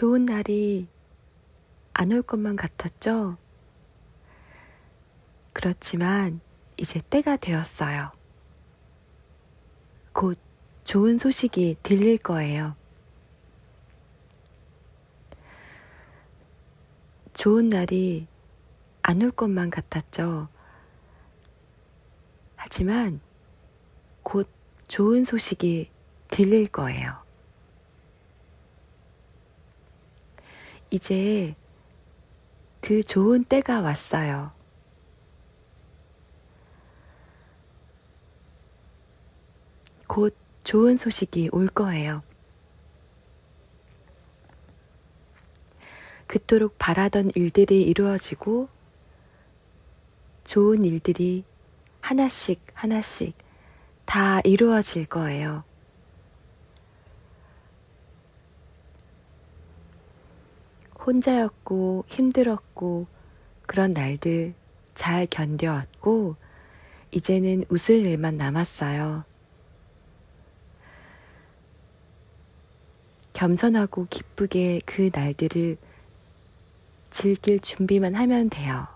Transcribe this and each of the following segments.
좋은 날이 안 올 것만 같았죠? 그렇지만 이제 때가 되었어요. 곧 좋은 소식이 들릴 거예요. 좋은 날이 안 올 것만 같았죠. 하지만 곧 좋은 소식이 들릴 거예요. 이제 그 좋은 때가 왔어요. 곧 좋은 소식이 올 거예요. 그토록 바라던 일들이 이루어지고 좋은 일들이 하나씩 하나씩 다 이루어질 거예요. 혼자였고 힘들었고 그런 날들 잘 견뎌왔고 이제는 웃을 일만 남았어요. 겸손하고 기쁘게 그 날들을 즐길 준비만 하면 돼요.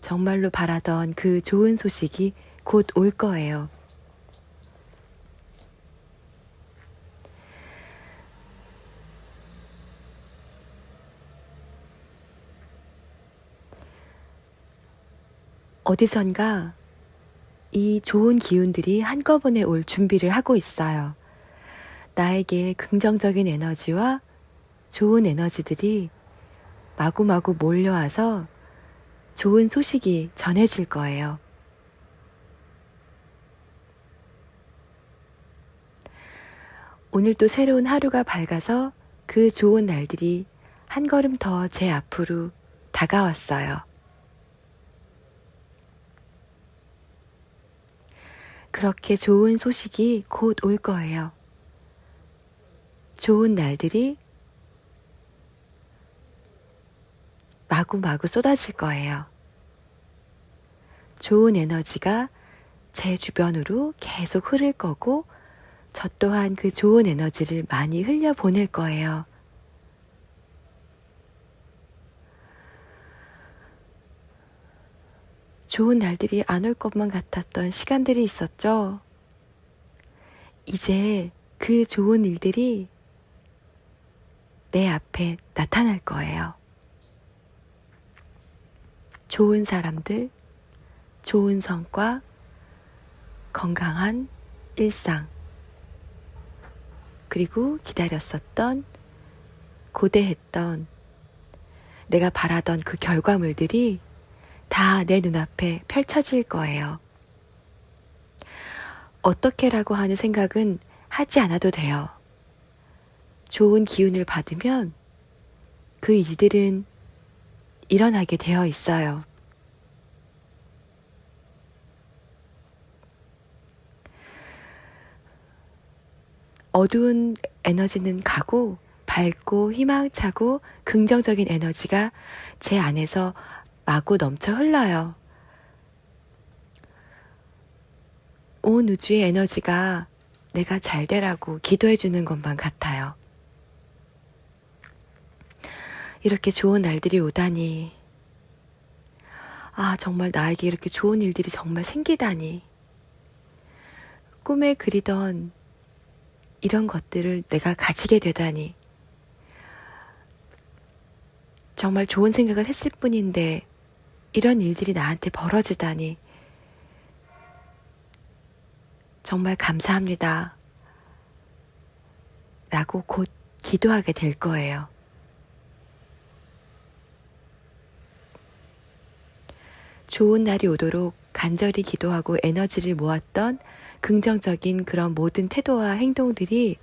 정말로 바라던 그 좋은 소식이 곧 올 거예요. 어디선가 이 좋은 기운들이 한꺼번에 올 준비를 하고 있어요. 나에게 긍정적인 에너지와 좋은 에너지들이 마구마구 몰려와서 좋은 소식이 전해질 거예요. 오늘도 새로운 하루가 밝아서 그 좋은 날들이 한 걸음 더 제 앞으로 다가왔어요. 그렇게 좋은 소식이 곧 올 거예요. 좋은 날들이 마구마구 쏟아질 거예요. 좋은 에너지가 제 주변으로 계속 흐를 거고, 저 또한 그 좋은 에너지를 많이 흘려 보낼 거예요. 좋은 날들이 안 올 것만 같았던 시간들이 있었죠. 이제 그 좋은 일들이 내 앞에 나타날 거예요. 좋은 사람들, 좋은 성과, 건강한 일상, 그리고 기다렸었던, 고대했던, 내가 바라던 그 결과물들이 다 내 눈앞에 펼쳐질 거예요. 어떻게라고 하는 생각은 하지 않아도 돼요. 좋은 기운을 받으면 그 일들은 일어나게 되어 있어요. 어두운 에너지는 가고 밝고 희망차고 긍정적인 에너지가 제 안에서 마구 넘쳐 흘러요. 온 우주의 에너지가 내가 잘 되라고 기도해 주는 것만 같아요. 이렇게 좋은 날들이 오다니. 아, 정말 나에게 이렇게 좋은 일들이 정말 생기다니. 꿈에 그리던 이런 것들을 내가 가지게 되다니. 정말 좋은 생각을 했을 뿐인데 이런 일들이 나한테 벌어지다니. 정말 감사합니다. 라고 곧 기도하게 될 거예요. 좋은 날이 오도록 간절히 기도하고 에너지를 모았던 긍정적인 그런 모든 태도와 행동들이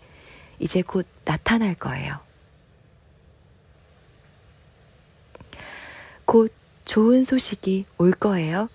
이제 곧 나타날 거예요. 곧 좋은 소식이 올 거예요.